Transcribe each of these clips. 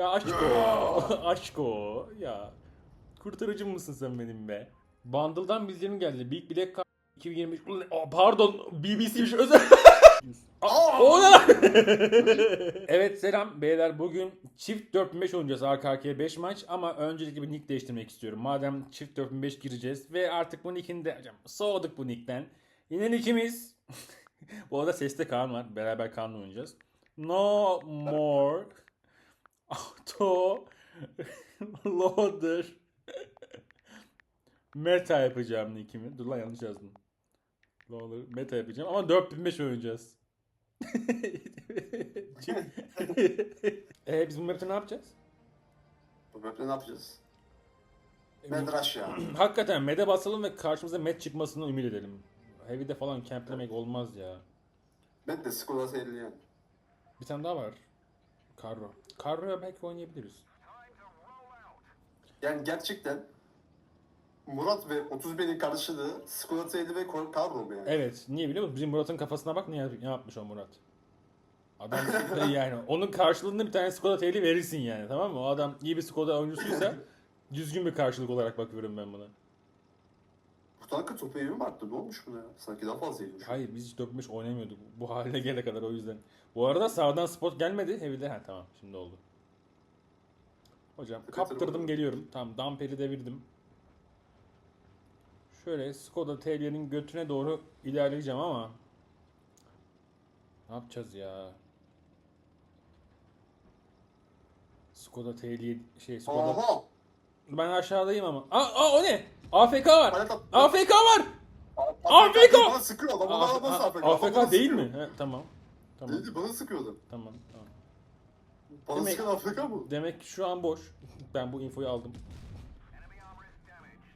Ya aşko. aşko. Ya. Kurtarıcı mısın sen benim be? Bundle'dan bildirim geldi. Big Black Card 2023. Ulan, aa, Pardon BBC'miş özel. Aa, o ne lan? evet selam beyler bugün çift 4005 oynayacağız arka arkaya 5 maç ama öncelikle bir nick değiştirmek istiyorum. Madem çift 4005 gireceğiz ve artık bu nickini de hocam soğuduk bu nickten. Yine nickimiz bu arada seste Kaan var. Beraber Kaan'la oynayacağız. No more auto loader meta yapacağım nickimi. Dur lan yanlış yazdım. Loader meta yapacağım ama 4005 oynayacağız. e, biz bu map'te ne yapacağız? Bu map'te ne yapacağız? Medraş ya. Hakikaten med'e basalım ve karşımıza med çıkmasını ümit edelim. Heavy'de falan camplemek olmaz ya. Ben de Skoda seyirli yani. Bir tane daha var. Carro. Carro'ya belki oynayabiliriz. Yani gerçekten Murat ve 31'in karşılığı Skoda seyirli ve Kavro mu yani? Evet. Niye biliyor musun? Bizim Murat'ın kafasına bak ne, yap- ne yapmış o Murat. Adam yani onun karşılığında bir tane Skoda teyli verirsin yani tamam mı? O adam iyi bir Skoda oyuncusuysa düzgün bir karşılık olarak bakıyorum ben buna. Bu tankın topu evi mi arttı? Ne olmuş buna ya? Sanki daha fazla yemiş. Hayır biz hiç 4-5 oynamıyorduk bu haline gelene kadar o yüzden. Bu arada sağdan spot gelmedi. Heavy'de ha tamam şimdi oldu. Hocam kaptırdım geliyorum. Tamam damperi devirdim. Şöyle Skoda TL'nin götüne doğru ilerleyeceğim ama ne yapacağız ya? Skoda TL şey Skoda Oha! ben aşağıdayım ama. Aa, aa o ne? AFK var. Hayat at- AFK var. AFK! AFK, AFK? AFK mi? He, tamam. Tamam. Değildi bana sıkıyordu. Tamam. Tamam. Bana Demek- sıkan AFK mı? Demek ki şu an boş. Ben bu infoyu aldım.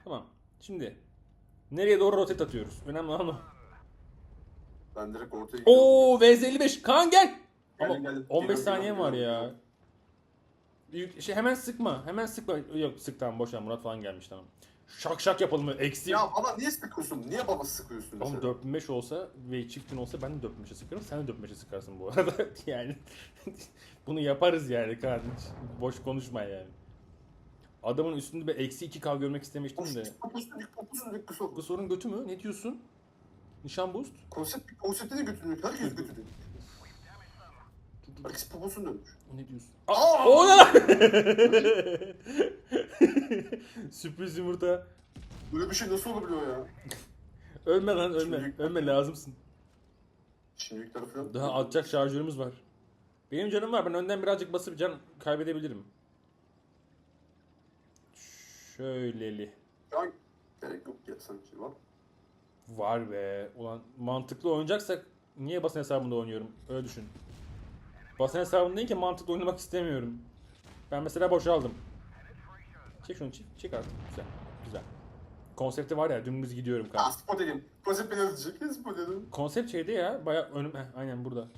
Tamam. Şimdi nereye doğru rotate atıyoruz? Önemli olan o. Ben direkt ortaya gidiyorum. Oo VZ55 Kaan gel. Ama Geldim, geldim. 15 Geliyorum, saniyem var geliyorum, ya. geliyorum. Yük- Şey, hemen sıkma. Hemen sıkma. Yok sık tamam boş ver Murat falan gelmiş tamam. Şak şak yapalım böyle eksi. Ya baba niye sıkıyorsun? Niye baba sıkıyorsun Oğlum mesela? 4005 olsa ve çiftin olsa ben de 4005'e sıkarım. Sen de 4005'e sıkarsın bu arada. yani bunu yaparız yani kardeş. Boş konuşma yani. Adamın üstünde bir eksi 2K görmek istemiştim de. Poposun dik, kusur. Bu sorun götü mü? Ne diyorsun? Nişan boost? Konsept, konsepte de götürüyor. Herkes götürüyor. Herkes poposunu dönmüş. Ne diyorsun? Aa! O ne lan? Sürpriz yumurta. Böyle bir şey nasıl olabiliyor ya? Ölme lan ölme. Şimdi- Ölme lazımsın. Şimdilik tarafı Daha atacak şarjörümüz var. Benim canım var. Ben önden birazcık basıp can kaybedebilirim. Şöyleli. Şu an gerek yok ya sanki var. Var be. Ulan mantıklı oynayacaksak niye basın hesabında oynuyorum? Öyle düşün. Basın hesabında değil ki mantıklı oynamak istemiyorum. Ben mesela boşaldım. Çek şunu çek, çek artık. Güzel. Güzel. Konsepti var ya dümdüz gidiyorum Aa kanka. spot edeyim. Konsept beni ödeyecek. Spot edeyim. Konsept şeyde ya baya önüm heh, aynen burada.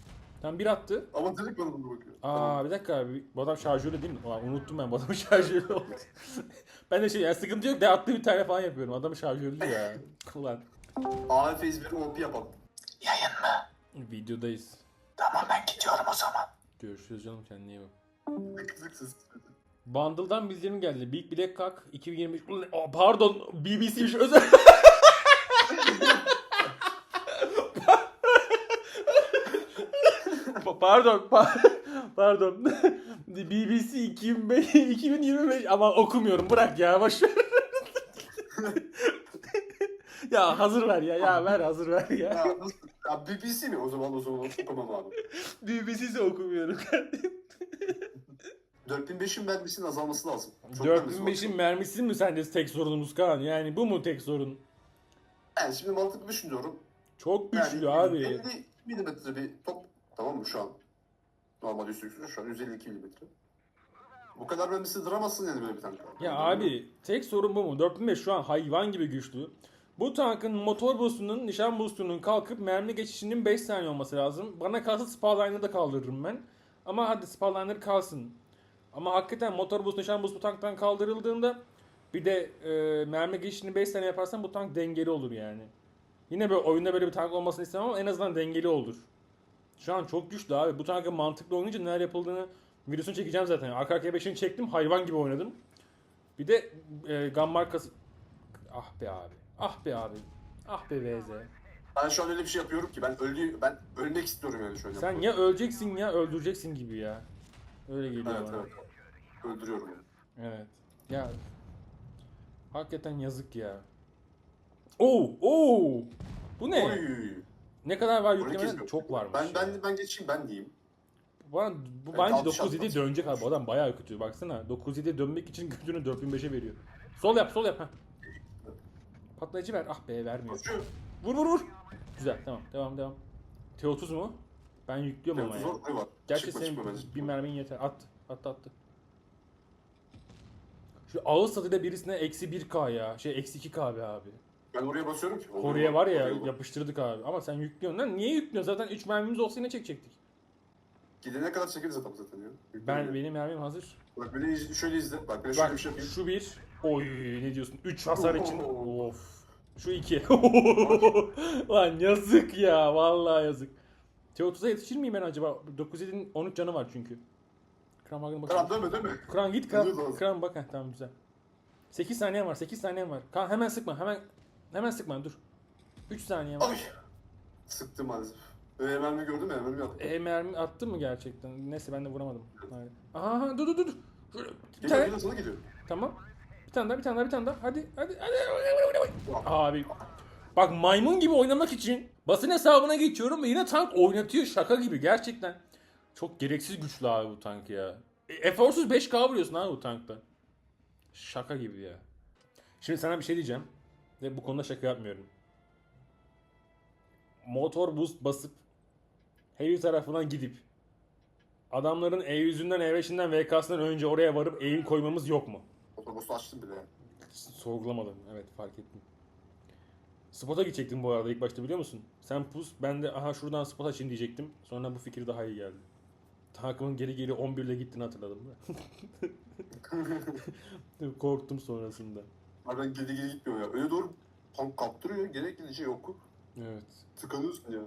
Tam bir attı. Ama direkt bana bunu bakıyor. Aa bir dakika abi. Bu adam şarjörü değil mi? Ulan unuttum ben bu adamın şarjörü oldu. ben de şey yani sıkıntı yok de attı bir tane falan yapıyorum. Adamın şarjörü ya. Ulan AF bir OP yapalım. videodayız. Tamam ben gidiyorum o zaman. Görüşürüz canım kendine iyi bak. Kızık ses. Bundle'dan bildirim geldi. Big Black Cock 2023. Ulan, aa, pardon BBC'miş özel. Pa- pardon. pa- pardon. BBC 2005, 2025 ama okumuyorum. Bırak ya boş ver. ya hazır ver ya. Ya ver hazır ver ya. Ya? Ya BBC mi o zaman o zaman okumam abi. BBC'si okumuyorum. 4005'in mermisinin azalması lazım. Çok mermisi var. 4005'in mermisi mi sence tek sorunumuz Kaan? Yani bu mu tek sorun? Ben şimdi mantıklı düşünüyorum. Çok güçlü yani abi. 50 milimetre bir top. Tamam mü şu an? Normal üstü şu an 152 milimetre. Bu kadar mermisi duramazsın yani böyle bir tank. Ya abi tek sorun bu mu? 4005 şu an hayvan gibi güçlü. Bu tankın motor boostunun, nişan boostunun kalkıp mermi geçişinin 5 saniye olması lazım. Bana kalsa Spalline'ı da kaldırırım ben. Ama hadi Spalline'ları kalsın. Ama hakikaten motor boost, nişan boost bu tanktan kaldırıldığında bir de e, mermi geçişini 5 saniye yaparsan bu tank dengeli olur yani. Yine böyle oyunda böyle bir tank olmasını istemem ama en azından dengeli olur. Şu an çok güçlü abi. Bu tankın mantıklı oynayınca neler yapıldığını Videosunu çekeceğim zaten. Arka arkaya 5'ini çektim. Hayvan gibi oynadım. Bir de e, gam markası... Ah be abi. Ah be abi. Ah be VZ. Ben şu an öyle bir şey yapıyorum ki ben öldü ben ölmek istiyorum yani an. Sen ya öleceksin ya öldüreceksin gibi ya. Öyle geliyor Evet bana. evet. Öldürüyorum yani. Evet. Ya hakikaten yazık ya. Oo, oo. Bu ne? Oy. Ne kadar var 12 yüklemeden? izliyorum. Çok varmış. Ben ya. ben ben geçeyim ben diyeyim. Bana, bu Evet, bence altmış 9-7 altmış. dönecek abi. Bu adam bayağı kötü. Baksana 9-7'ye dönmek için gücünü 4005'e veriyor. Sol yap, sol yap. Heh. Patlayıcı ver. Ah be vermiyor. Koşuyor. Vur vur vur. Güzel tamam devam devam. T30 mu? Ben yüklüyorum ama ya. Var. Gerçi Çıkma, senin çıkma bir mermin yeter. At. Attı attı. Şu ağız tadıyla birisine eksi 1k ya. Şey eksi 2k be abi. Ben oraya basıyorum ki. Kore'ye var ya bu. yapıştırdık abi. Ama sen yüklüyorsun lan. Niye yüklüyorsun? Zaten 3 mermimiz olsa yine çekecektik. Gidene kadar çekeriz adam zaten ya. Ben benim mermim hazır. Bak böyle iz- şöyle izle. Bak ben şöyle bir Bak şey yapayım. şu bir. Oy ne diyorsun? 3 hasar için. Oo. Of. Şu iki. Lan yazık ya. Vallahi yazık. T30'a yetişir miyim ben acaba? 9-7'nin 13 canı var çünkü. Kran bakın Tamam bakalım. dönme dönme. Kran git kran. Kran bak heh, tamam güzel. 8 saniyen var. 8 saniyen var. Kan hemen sıkma. Hemen hemen sıkma dur. 3 saniye var. Ay. Sıktım maalesef. Ee, mermi gördün mü? Mermi attım. E mermi attı mı gerçekten? Neyse ben de vuramadım. Hayır. Aha, dur dur dur. Şöyle, bir tane. geliyor sana geliyor. Tamam. Bir tane daha bir tane daha bir tane daha. Hadi hadi hadi. Abi. Bak maymun gibi oynamak için basın hesabına geçiyorum ve yine tank oynatıyor şaka gibi gerçekten. Çok gereksiz güçlü abi bu tank ya. E, Eforsuz 5K vuruyorsun abi bu tankta. Şaka gibi ya. Şimdi sana bir şey diyeceğim. Ve bu konuda şaka yapmıyorum. Motor boost basıp heavy tarafına gidip adamların E100'ünden E5'inden VK'sından önce oraya varıp aim koymamız yok mu? Otobüsü açtım bile. Sorgulamadım. Evet fark ettim. Spot'a gidecektim bu arada ilk başta biliyor musun? Sen pus ben de aha şuradan spot açayım diyecektim. Sonra bu fikir daha iyi geldi. Takımın geri geri 11 ile gittiğini hatırladım da. Korktum sonrasında. Abi ben geri geri gitmiyor ya. Öyle doğru tank kaptırıyor. Gerek gidişi yok. Evet. Tıkanıyorsun ya.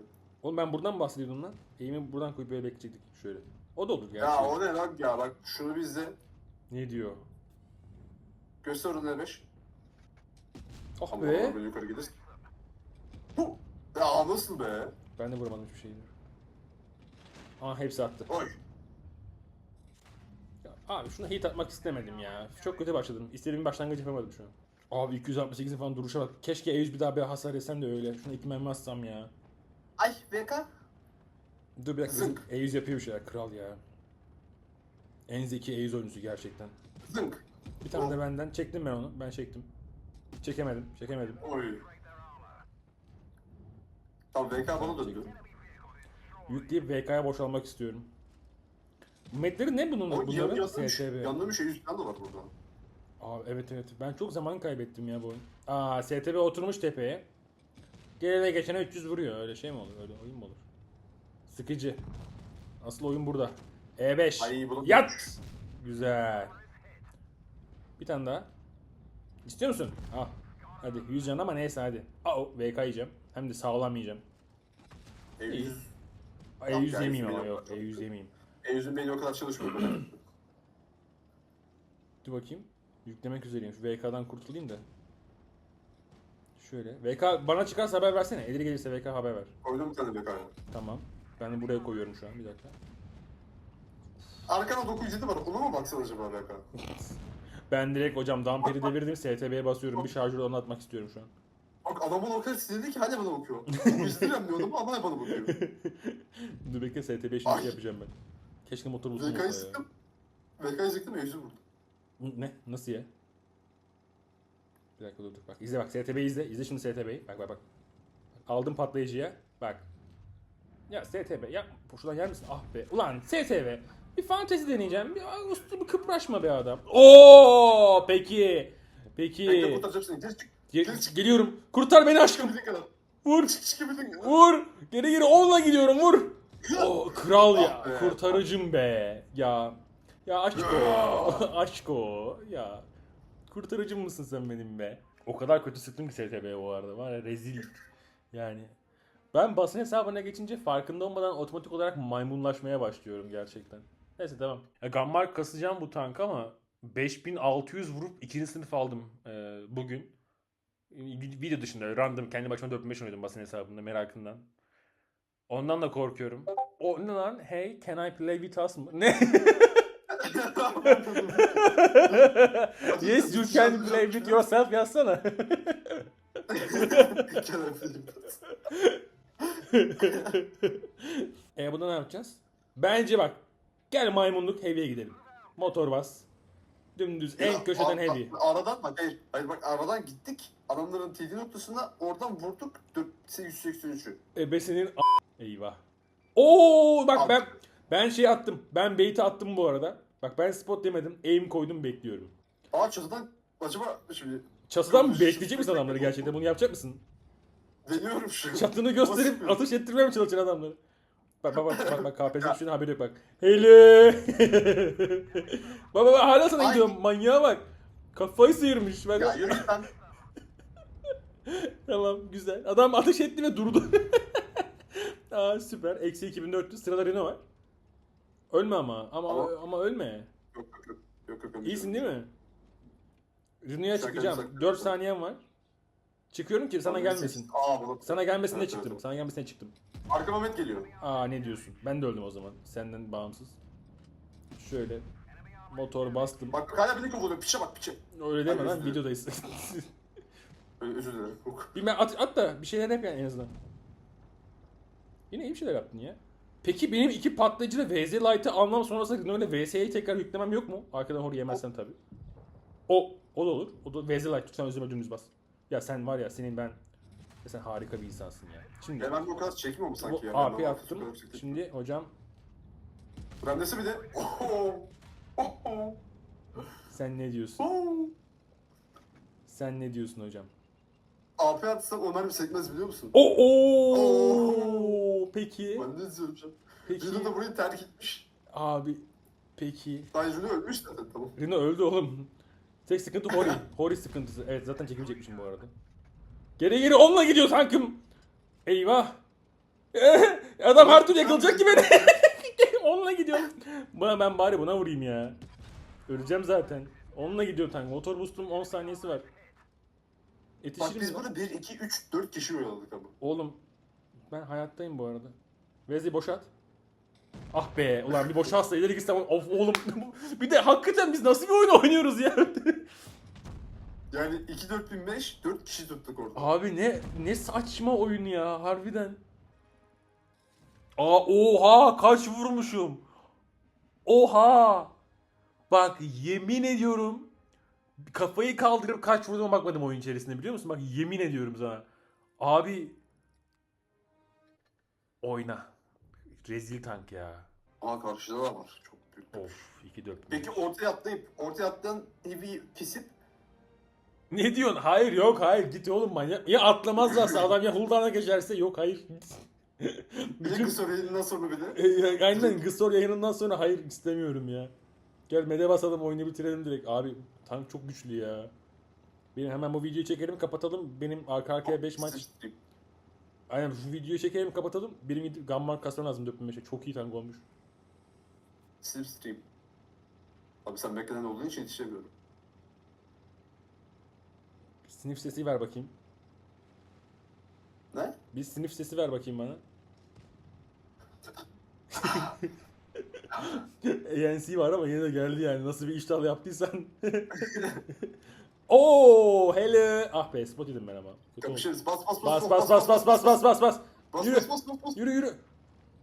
Oğlum ben buradan bahsediyordum lan. Eğimi buradan koyup böyle bekleyecektik şöyle. O da olur gerçi. Ya o ne lan ya bak şunu bir izle. Ne diyor? Göster onu ne Oh Ama be. böyle yukarı gider. Hu! Ya nasıl be? Ben de vuramadım hiçbir şeyi. Aa hepsi attı. Oy. Ya abi şuna hit atmak istemedim ya. Çok kötü başladım. İstediğim başlangıç yapamadım şu an. Abi 268'in falan duruşa bak. Keşke E100 bir daha bir hasar yesem de öyle. Şuna iki mermi atsam ya. Ay VK. Dur bir dakika. Zınk. E100 yapıyor bir şeyler. Kral ya. En zeki E100 oyuncusu gerçekten. Zınk. Bir tane de benden. Çektim ben onu. Ben çektim. Çekemedim. Çekemedim. Oy. Tamam VK bana döndü. Çektim. Yükleyip VK'ya boşalmak istiyorum. Metleri ne bunun? O yan, Bunların yanında bir şey, STB. yanında bir şey yüzden de var burada. Abi evet evet. Ben çok zaman kaybettim ya bu oyun. Aa STB oturmuş tepeye. Gelene geçene 300 vuruyor. Öyle şey mi olur? Öyle oyun mu olur? Sıkıcı. Asıl oyun burada. E5. Ay bunu Yat! Güzel. Bir tane daha. İstiyor musun? Al. Hadi 100 can ama neyse hadi. Aa VK yiyeceğim. Hem de sağlam yiyeceğim. E100. E100 yani yemeyeyim ama yok. E100 yemeyeyim. E100'ün beyni o kadar çalışmıyor. Dur bakayım. Yüklemek üzereyim. Şu VK'dan kurtulayım da. Şöyle. VK bana çıkarsa haber versene. Elir gelirse VK haber ver. Koydum bir tane VK'ya. Tamam. Ben de buraya koyuyorum şu an. Bir dakika. Arkada 907 var. Ona mı baksana acaba VK? Ben direkt hocam Damper'i devirdim. STB'ye basıyorum. Bir şarjör onu atmak istiyorum şu an. Bak adamın o kadar sinirli ki hala bana bakıyor. İzleyemiyor adamı ama bana bakıyor. Dur bekle STB şimdi Ay. yapacağım ben. Keşke motor VK'yı olsa ya. sıktım. VK'yı sıktım E100'ü vurdum. Ne? Nasıl ya? Bir dakika dur dur. Bak izle bak STB'yi izle. İzle şimdi STB'yi. Bak bak bak. Aldım patlayıcıya. Bak. Ya STB ya şuradan yer misin? Ah be. Ulan STB. Bir fantezi deneyeceğim. Bir usta bir kıpraşma be adam. Oo peki. Bekle Peki. Gel çık. Ge- geliyorum. Kurtar beni aşkım. Kadar. Vur. Kadar. Vur. Geri geri onunla gidiyorum. Vur. Oo, kral ya. Ah be. Kurtarıcım be. Ya. Ya aşko. aşko. Ya. Kurtarıcım mısın sen benim be? O kadar kötü sıktım ki STB bu arada. Var ya rezil. Yani. Ben basın hesabına geçince farkında olmadan otomatik olarak maymunlaşmaya başlıyorum gerçekten. Neyse tamam. Ya, Gammar kasacağım bu tank ama 5600 vurup ikinci sınıf aldım e, bugün. Vi- Video dışında random kendi başıma 45 oynadım basın hesabında merakından. Ondan da korkuyorum. O ne lan? Hey can I play with us mı? Ne? yes you can play with yourself yazsana. E bunda ne yapacağız? Bence bak. Gel maymunluk heavy'e gidelim. Motor bas. Dümdüz en köşeden a- heavy. Aradan bak hayır. Hayır bak aradan gittik. Adamların TD noktasına oradan vurduk 183'ü. Ebesinin a- Eyvah. Oo bak At. ben ben şey attım. Ben bait'i attım bu arada. Bak ben spot demedim. Aim koydum bekliyorum. Aa çatıdan acaba şimdi Çatıdan mı bekleyecek misin adamları gerçekten? Bunu yapacak mısın? deniyorum şu. Çatını gösterip Nasıl? atış ettirmeye mi çalışan adamları? Bak bak bak bak, bak KPSS şuna haberi yok bak. Hele. baba bak hala sana Ay. gidiyorum manyağa bak. Kafayı sıyırmış. Bak, Ya yürü lan. Tamam güzel. Adam ateş etti ve durdu. Aa süper. Eksi 2400 sırada Renault var. Ölme ama. Ama Ama- ama ölme. Yok yok yok. Yok yok. yok. İyisin değil mi? Renault'a Sakın, çıkacağım. sakın. 4 saniyem var. Çıkıyorum ki sana gelmesin. Aa bunu. Sana gelmesine Evet, çıktım. evet. Sana gelmesine çıktım. Arka Mehmet geliyor. Aa ne diyorsun? Ben de öldüm o zaman. Senden bağımsız. Şöyle motor bastım. Bak hala beni kovalıyor. Piçe bak piçe. Öyle deme lan özür videodayız. Ö- Özür dilerim. Yok. bir at, at da bir şeyler yap yani en azından. Yine iyi bir şeyler yaptın ya. Peki benim iki patlayıcıyla VZ Lite'ı almam sonrasında öyle VS'yi tekrar yüklemem yok mu? Arkadan hor yemezsen tabii. O, o da olur. O da VZ Lite lütfen üzerime dümdüz bas. Ya sen var ya senin ben ya sen harika bir insansın ya. Şimdi Ya ben bu kadar çekmiyorum sanki bu ya. AP Ben attım. çektim. Şimdi hocam Brandesi bir de. Oho. Oho. sen ne diyorsun? Oho. Sen ne diyorsun hocam? AP atsam onlar bir sekmez biliyor musun? Oo, oo. Peki. Ben ne diyorum şu an? Peki. Juno da burayı terk etmiş. Abi peki. Daha Juno ölmüş zaten tamam. Rino öldü oğlum. Tek sıkıntı Hori. Hori sıkıntısı. Evet zaten çekimecekmişim bu arada. Geri geri onunla gidiyor tankım. Eyvah. Adam her türlü yakılacak gibi. onunla gidiyorum. Buna ben bari buna vurayım ya. Öleceğim zaten. Onunla gidiyor tank. Motor boost'um 10 saniyesi var. Bak Yetişir biz burada 1, 2, 3, 4 kişi oynadık ama. Oğlum ben hayattayım bu arada. Vezi boşalt. Ah be ulan bir boşaltsa ileri gitsem of oğlum bir de hakikaten biz nasıl bir oyun oynuyoruz ya. Yani 2, 4 bin 5, 4 kişi tuttuk orada. Abi ne ne saçma oyun ya harbiden. Aa oha kaç vurmuşum. Oha. Bak yemin ediyorum kafayı kaldırıp kaç vurduğuma bakmadım oyun içerisinde biliyor musun? Bak yemin ediyorum sana. Abi oyna. Rezil tank ya. Aa karşıda da var. Çok büyük. Of 2 4. Peki ortaya atlayıp, ortaya atlayan heavy kesip Ne diyorsun? Hayır yok hayır git oğlum manyak. Ya atlamazlarsa adam ya Huldan'a geçerse yok hayır. bir de kısa oyundan sonra bir de. E, Aynen Gısor yayınından sonra hayır istemiyorum ya. Gel mede basalım oyunu bitirelim direkt. Abi tank çok güçlü ya. Benim hemen bu videoyu çekelim kapatalım. Benim arka arkaya 5 maç. Aynen şu videoyu çekelim kapatalım. Benim gidip Gammar kasman lazım 45'e. Çok iyi tank olmuş. Slipstream. Abi sen beklenen olduğun için yetişemiyorum. Sniff sesi ver bakayım. Ne? Bir sniff sesi ver bakayım bana. ANC var ama yine de geldi yani. Nasıl bir iştahla yaptıysan. Oo, hele. Ah be spot yedim ben ama. Kötü oldu. Kapışırız. Bas bas Bas bas bas bas bas bas bas bas. Bas Yürü. bas bas bas bas. Yürü yürü.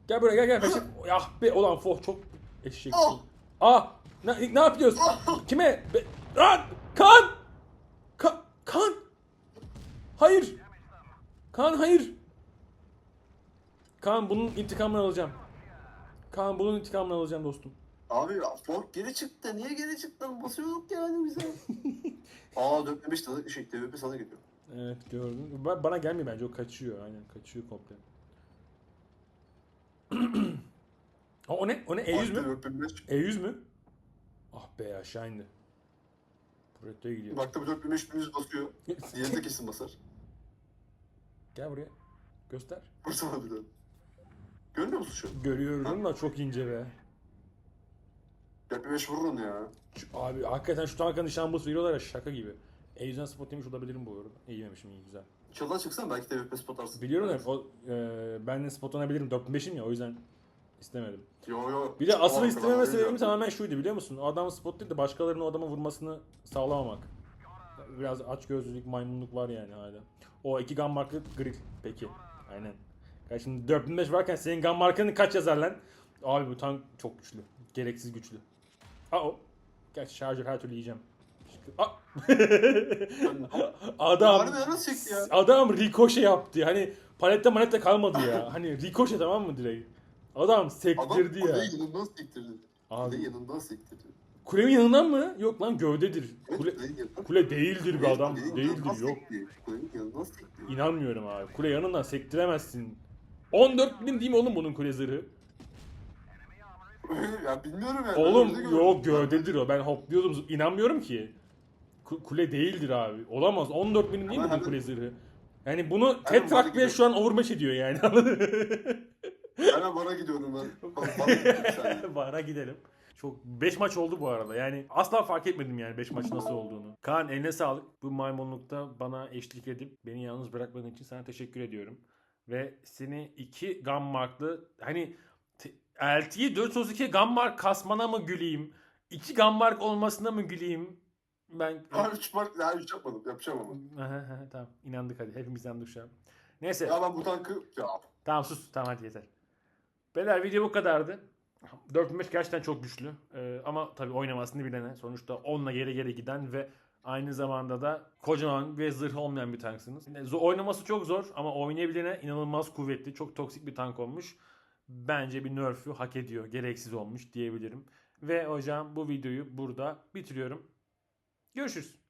Gel buraya gel gel. Peşin. Ah be ulan foh çok eşek. Ah! Ah. Ne, ne yapıyoruz? Kime? Be, Lan! Kan! Ka, kan! Hayır! Kan hayır! Kan bunun intikamını alacağım. Kan bunun intikamını alacağım dostum. Abi Ford geri çıktı. Niye geri çıktı? Basıyorduk yani bize. Aa dökmemiş tadı şey TVP sana geliyor. Evet gördüm. Ba- Bana gelmiyor bence o kaçıyor aynen kaçıyor komple. o, o ne? O ne? E100 mü? mü? E100 mü? Ah be aşağı indi. Protoya gidiyor. Baktı bu 4500 basıyor. Diğeri de kesin basar. Gel buraya. Göster. Vursana bir de. Görmüyor musun şu an? Görüyorum da çok ince be. Tepe 5 vururun ya. Şu- Abi hakikaten şu tankın nişan boost veriyorlar ya şaka gibi. E yüzden spot yemiş olabilirim bu arada. İyi yememişim iyi güzel. Çıldan çıksan belki TVP spot atarsın. Biliyorum ya o e, ben de spotlanabilirim 4-5'im ya o yüzden istemedim. Yo yo. Bir de asıl istememe sebebim tamamen şuydu biliyor musun? Adam spot değil de başkalarının o adama vurmasını sağlamamak. Biraz açgözlülük, maymunluk var yani hala. O iki gun marklı grill. Peki. Aynen. Ya şimdi 4005 varken senin gun markanı kaç yazar lan? Abi bu tank çok güçlü. Gereksiz güçlü. Aa. Gerçi şarjör her türlü yiyeceğim. Adam Harbiden nasıl çekti ya? adam rikoşe yaptı. Hani palette malette kalmadı ya. Hani rikoşe tamam mı direkt? Adam Adam sektirdi ya. kuleyi yanından sektirdi. Abi. Kuleyi yanından sektirdi. Kulenin yanından mı? Yok lan gövdedir. Evet, Kule, kuleyi yanından- kule değildir be adam. Kuleyi Değildir yok. sekti. Kulenin yanından sekti. İnanmıyorum abi. Kule yanından sektiremezsin. 14 bin değil mi oğlum bunun kule zırhı? ya bilmiyorum yani. Oğlum yok gövdedir o. Ben hopluyordum. İnanmıyorum ki. Ku- Kule değildir abi. Olamaz. 14 bin değil mi bunun hemen- kule zırhı? Yani bunu Tetrak bana bile gidiyor. şu an overmatch ediyor yani. Hemen bana gidiyorum ben. Bana, bana gidiyorum sen. Bara gidelim. Çok 5 maç oldu bu arada. Yani asla fark etmedim yani 5 maç nasıl olduğunu. Kaan eline sağlık. Bu maymunlukta bana eşlik edip beni yalnız bırakmadığın için sana teşekkür ediyorum. Ve seni iki gun marklı hani LT'yi 432 gun mark kasmana mı güleyim? 2 gun mark olmasına mı güleyim? Ben Ben 3 mark daha 3 yapmadım. Yapacağım ama. Tamam inandık hadi. Hepimiz inandık şu an. Neyse. Ya ben bu tankı ya Tamam sus. Tamam hadi yeter. Beyler video bu kadardı. 4-5 gerçekten çok güçlü. Ee, ama tabii oynamasını bilene. Sonuçta onunla geri geri giden ve aynı zamanda da kocaman ve zırh olmayan bir tanksınız. Yani zo- oynaması çok zor ama oynayabilene inanılmaz kuvvetli. Çok toksik bir tank olmuş. Bence bir nerf'ü hak ediyor. Gereksiz olmuş diyebilirim. Ve hocam bu videoyu burada bitiriyorum. Görüşürüz.